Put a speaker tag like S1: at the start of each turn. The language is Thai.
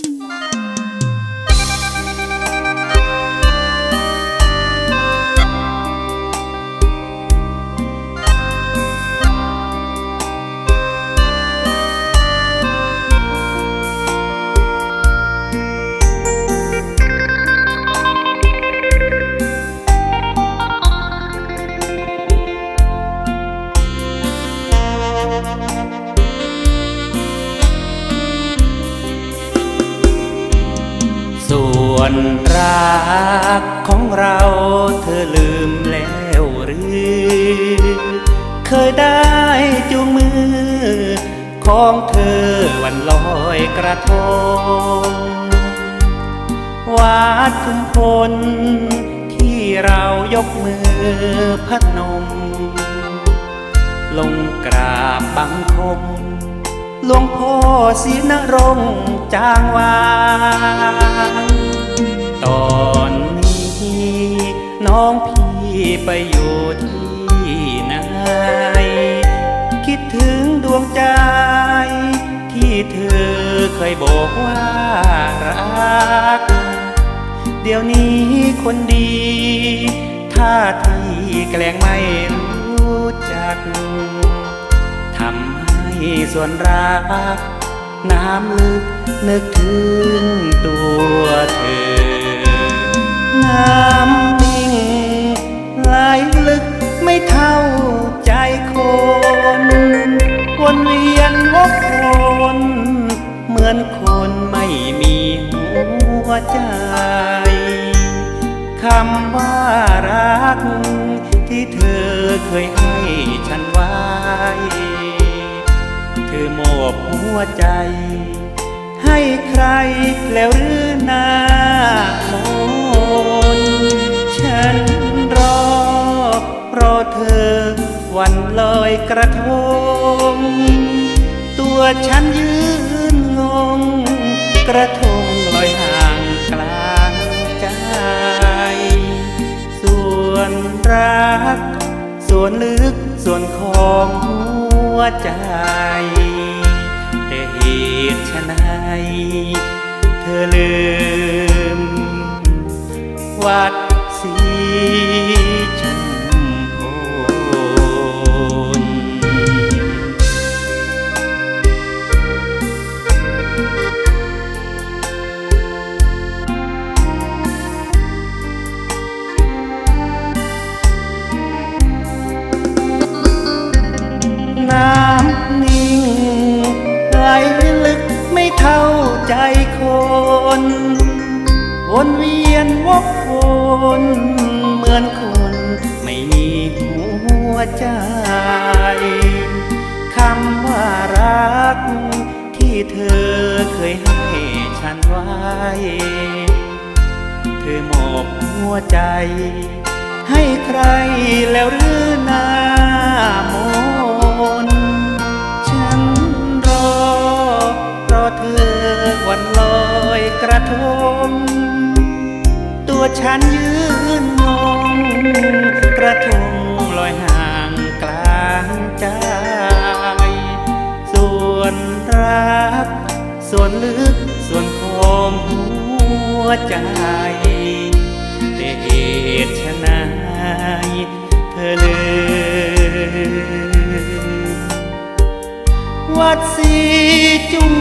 S1: ส่ วนรักของเราเธอลืมแล้วหรือ เคยได้จูงมือ ของเธอวันลอยกระทงวัดคุมพลที่เรายกมือพนม ลงกราบบังคมหลวงพ่อศรีนรงจางวาง ตอนนี้น้องพี่ไปอยู่ที่ไหน คิดถึงดวงใจ ที่เธอเคยบอกว่ารัก เดี๋ยวนี้คนดีท่าทีแกล้งไม่รู้จัก ทำให้ส่วนรัก น้ำลึกนึกถึงตัว วนเวียนวกวนเหมือนคนไม่มีหัวใจคำว่ารัก ที่เธอเคยให้ฉันไว้ เธอมอบหัวใจ ให้ใครแล้วหรือหน้ามนฉัน วันลอยกระทง ตัวฉันยืนงง กระทงลอยห่างกลางใจ ส่วนรัก ส่วนลึกส่วนของหัวใจ แต่เหตุไฉนเธอลืม วัดศ วนเวียนวกวนเหมือนคนไม่มีหัวใจ คำว่ารัก ที่เธอเคยให้ฉันไว้ เธอมอบหัวใจ ให้ใครแล้วหรือหน้ามนฉันรอรอเธอวันลอยกระทง ตัวฉันยืนงงกระทงลอยห่างกลางใจ ส่วนรัก ส่วนลึก ส่วนของหัวใจแต่เหตุไฉนเธอลืมวัดสีจุม